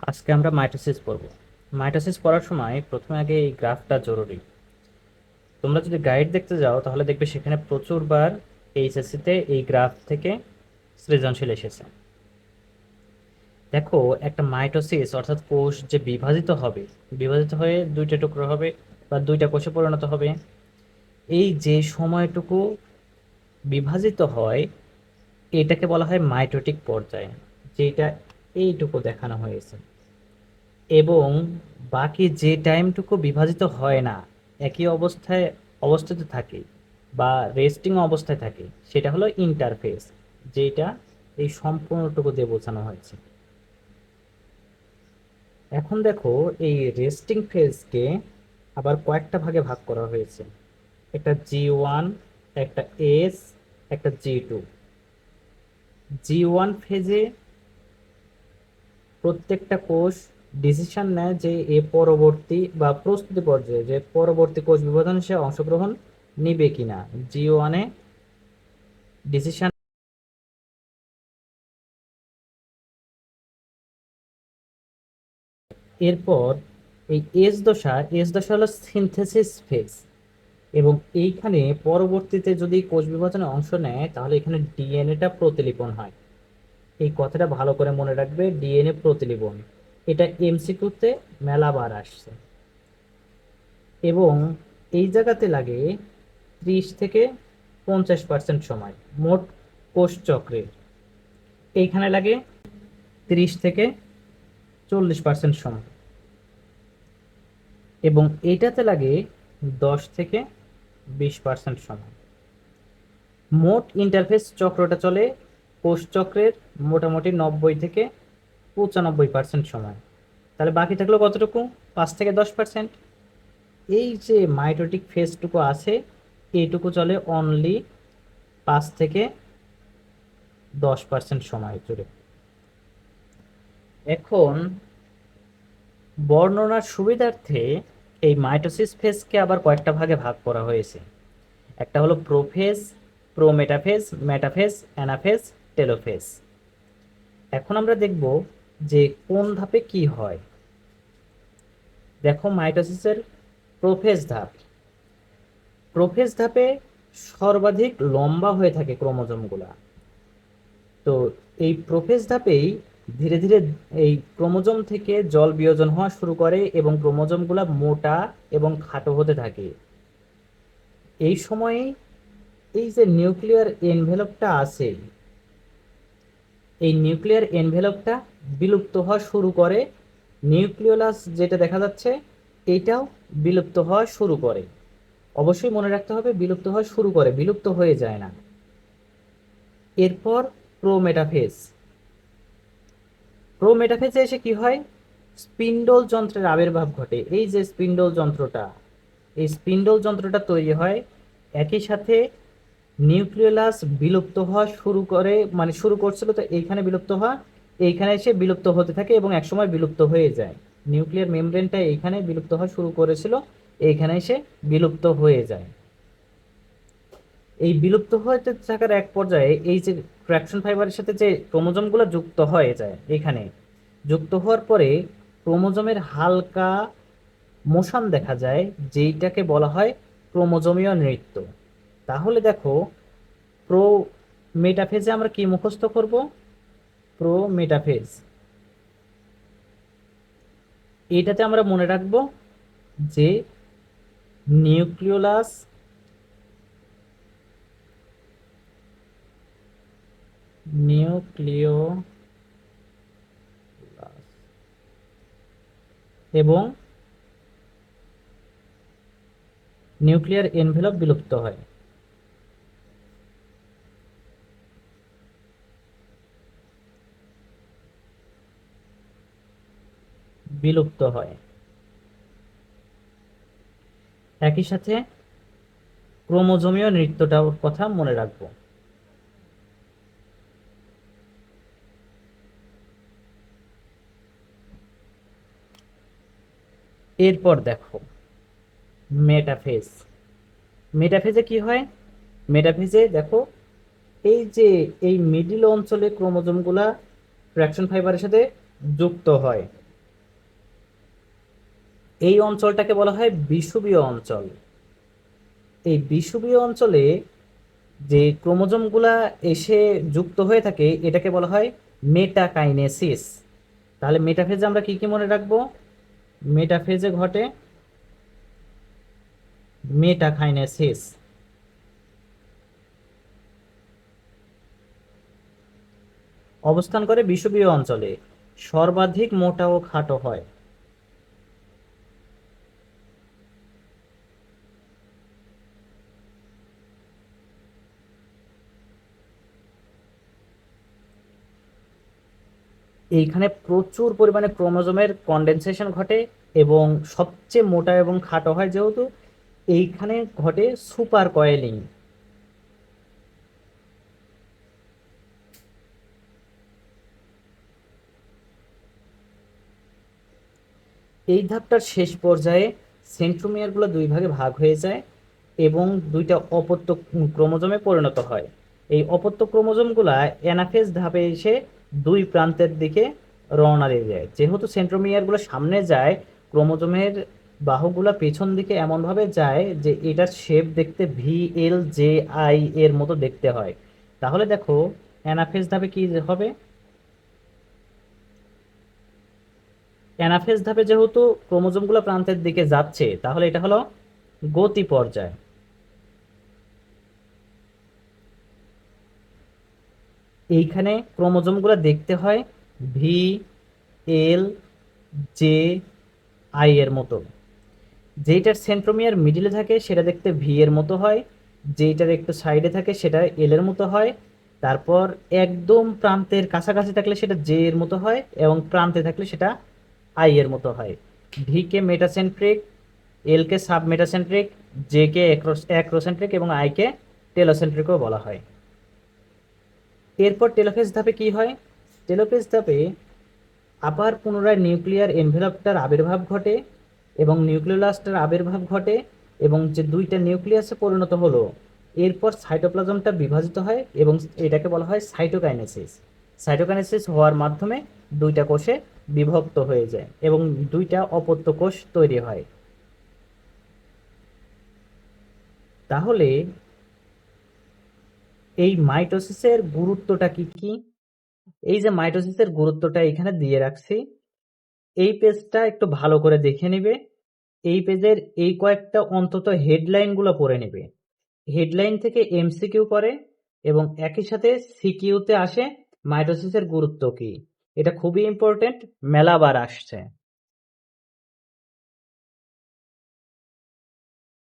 আজকে আমরা মাইটোসিস পড়ব। মাইটোসিস পড়ার সময় প্রথমে আগে এই গ্রাফটা জরুরি। তোমরা যদি গাইড দেখতে যাও, তাহলে দেখবে সেখানে প্রচুরবার এইচএসসিতে এই গ্রাফ থেকে সৃজনশীল এসেছে। দেখো, একটা মাইটোসিস অর্থাৎ কোষ যে বিভাজিত হবে, বিভাজিত হয়ে দুইটা টুকরো হবে বা দুইটা কোষে পরিণত হবে। এই যে সময়টুকু বিভাজিত হয়, এটাকে বলা হয় মাইটোটিক পর্যায়, যেটা এইটুকু দেখানো হয়েছে। এবং বাকি যে টাইমটুকু বিভাজিত হয় না, একই অবস্থায় অবস্থিত থাকে বা রেস্টিং অবস্থায় থাকে, সেটা হলো ইন্টারফেস যেটা এই সম্পূর্ণটুকু দিয়ে বোঝানো হয়েছে। এখন দেখো, এই রেস্টিং ফেজকে আবার কয়েকটা ভাগে ভাগ করা হয়েছে। একটা জি ওয়ান একটা এস একটা জি টু জি ওয়ান ফেজে প্রত্যেকটা কোষ ডিসিশন নেয় যে এ পরবর্তী বা প্রস্তুতি পর্যায়ে যে পরবর্তী কোষ বিভাজনে সে অংশগ্রহণ নিবে কিনা। জি ওয়ানে ডিসিশন এরপর এই এস দশা এস দশা হলো সিনথেসিস ফেজ এবং এইখানে পরবর্তীতে যদি কোষ বিভাজনে অংশ নেয়, তাহলে এখানে ডিএনএটা প্রতিলিপন হয়। এই কথাটা ভালো করে মনে রাখবে ডিএনএ প্রতিলিপন। এটা এমসিকিউতে মেলাবার আসছে। এবং এই জায়গাতে লাগে ত্রিশ থেকে পঞ্চাশ পার্সেন্ট সময়, মোট কোষ চক্রের। এইখানে লাগে তিরিশ থেকে চল্লিশ পার্সেন্ট সময়। এবং এইটাতে লাগে দশ থেকে বিশ পার্সেন্ট সময়। মোট ইন্টারফেস চক্রটা চলে কোষ চক্রের মোটামুটি নব্বই থেকে পঁচানব্বই পার্সেন্ট সময়। তাহলে বাকি থাকল কতটুকু? পাঁচ থেকে দশ পার্সেন্ট। এই যে মাইটোটিক ফেজটুকু আছে, এইটুকু চলে অনলি পাঁচ থেকে দশ পার্সেন্ট সময় জুড়ে। এখন বর্ণনার সুবিধার্থে এই মাইটোসিস ফেজকে আবার কয়েকটা ভাগে ভাগ করা হয়েছে। একটা হলো prophase, prometaphase, metaphase, anaphase telophase এখন আমরা দেখব যে কোন ধাপে কি হয়। দেখো মাইটোসিসের প্রোফেজ ধাপ। প্রোফেজ ধাপে সর্বাধিক লম্বা হয়ে থাকে ক্রোমোজোমগুলা। তো এই প্রোফেজ ধাপেই ধীরে ধীরে এই ক্রোমোজোম থেকে জল বিয়োজন হওয়া শুরু করে এবং ক্রোমোজোমগুলা মোটা এবং খাটো হতে থাকে। এই সময়ে এই যে নিউক্লিয়ার এনভেলপটা আছে এই নিউক্লিয়ার এনভেলপটা বিলুপ্ত হওয়া শুরু করে, নিউক্লিওলাস যেটা দেখা যাচ্ছে এইটাও বিলুপ্ত হওয়া শুরু করে। অবশ্যই মনে রাখতে হবে, বিলুপ্ত হওয়া শুরু করে, বিলুপ্ত হয়ে যায় না। এরপর প্রোমেটাফেজ। প্রোমেটাফেজে এসে কি হয়? স্পিন্ডল যন্ত্রের আবির্ভাব ঘটে। এই যে স্পিন্ডল যন্ত্রটা, এই স্পিন্ডল যন্ত্রটা তৈরি হয় একই সাথে নিউক্লিয়াস বিলুপ্ত হওয়া শুরু করে মানে শুরু করছিল তো এইখানে বিলুপ্ত হওয়া, এইখানে এসে বিলুপ্ত হতে থাকে এবং একসময় বিলুপ্ত হয়ে যায়। নিউক্লিয়ার মেমব্রেনটা এইখানে বিলুপ্ত হওয়া শুরু করেছিল, এইখানে এসে বিলুপ্ত হয়ে যায়। এই বিলুপ্ত হতে থাকার এক পর্যায়ে এই যে ট্র্যাকশন ফাইবারের সাথে যে ক্রোমোজোমগুলো যুক্ত হয়ে যায় এখানে যুক্ত হওয়ার পরে ক্রোমোজোমের হালকা মোশন দেখা যায়, যেইটাকে বলা হয় ক্রোমোজোমীয় নৃত্য। তাহলে দেখো প্রো মেটাফেজে আমরা কি মুখস্থ করব? প্রো মেটাফেজ এটাতে আমরা মনে রাখব যে নিউক্লিওলাস নিউক্লিও এবং নিউক্লিয়ার এনভেলপ বিলুপ্ত হয়। বিলুপ্ত হয়। একই সাথে ক্রোমোজোমীয় নৃত্যটার কথা মনে রাখব। এরপর দেখো, মেটাফেজ। মেটাফেজে কি হয়? মেটাফেজে দেখো, এই যে এই মিডিল অঞ্চলে ক্রোমোজোমগুলা ট্র্যাকশন ফাইবারের সাথে যুক্ত হয় এই অঞ্চলটাকে বলা হয় বিষুবীয় অঞ্চল। এই বিষুবীয় অঞ্চলে যে ক্রোমোজোমগুলা এসে যুক্ত হয়ে থাকে, এটাকে বলা হয় মেটাকাইনেসিস। তাহলে মেটাফেজে আমরা কি কি মনে রাখব? মেটাফেজে ঘটে মেটাকাইনেসিস। অবস্থান করে বিষুবীয় অঞ্চলে। সর্বাধিক মোটা ও খাটো হয়। এইখানে প্রচুর পরিমাণে ক্রোমোজোমের কন্ডেনসেশন ঘটে এবং সবচেয়ে মোটা এবং খাটো হয় যেহেতু এইখানে ঘটে সুপার কয়েলিং এই ধাপটার শেষ পর্যায়ে সেন্ট্রোমিয়ারগুলো দুই ভাগে ভাগ হয়ে যায় এবং দুইটা অপত্য ক্রোমোজোমে পরিণত হয়। এই অপত্য ক্রোমোজোমগুলা অ্যানাফেজ ধাপে এসে দুই প্রান্তের দিকে রওনা দিয়ে যায়। যেহেতু সেন্ট্রোমিয়ারগুলো সামনে যায়, ক্রোমোজোমের বাহুগুলা পেছন দিকে এমনভাবে যায় যে এটার শেপ দেখতে ভি এল জে আই এর মতো দেখতে হয়। তাহলে দেখো, অ্যানাফেজ ধাপে কি হবে? অ্যানাফেজ ধাপে যেহেতু ক্রোমোজোমগুলো প্রান্তের দিকে যাচ্ছে, তাহলে এটা হলো গতি পর্যায়। এইখানে ক্রোমোজোমগুলো দেখতে হয় ভি এল জে আই এর মতো। যেইটার সেন্ট্রোমিয়ার মিডিলে থাকে, সেটা দেখতে ভি এর মতো হয়। যেইটার একটু সাইডে থাকে, সেটা এল এর মতো হয়। তারপর একদম প্রান্তের কাছাকাছি থাকলে সেটা জে এর মতো হয় এবং প্রান্তে থাকলে সেটা আই এর মতো হয়। ভি কে মেটাসেন্ট্রিক এল কে সাব মেটাসেন্ট্রিক জে কে অ্যাক্রোসেন্ট্রিক এবং আই কে টেলোসেন্ট্রিকও বলা হয়। এরপর টেলোফেজ ধাপে কি হয়? টেলোফেজ ধাপে আবার পুনরায় নিউক্লিয়ার এনভেলপটার আবির্ভাব ঘটে এবং নিউক্লিওলাসটার আবির্ভাব ঘটে এবং যে দুইটা নিউক্লিয়াসে পরিণত হলো, এরপর সাইটোপ্লাজমটা বিভাজিত হয় এবং এটাকে বলা হয় সাইটোকাইনেসিস। সাইটোকাইনেসিস হওয়ার মাধ্যমে দুইটা কোষে বিভক্ত হয়ে যায় এবং দুইটা অপত্য কোষ তৈরি হয়। তাহলে এই মাইটোসিসের গুরুত্বটা কি কি? এই যে মাইটোসিসের গুরুত্বটা এখানে দিয়ে রাখছি। এই পেজটা একটু ভালো করে দেখে নেবে। এই পেজের এই কয়েকটা অন্তত হেডলাইনগুলো পড়ে নেবে। হেডলাইন থেকে এমসিকিউ করে এবং একই সাথে সিকিউতে আসে মাইটোসিসের গুরুত্ব কি। এটা খুবই ইম্পর্টেন্ট, মেলাবার আসছে।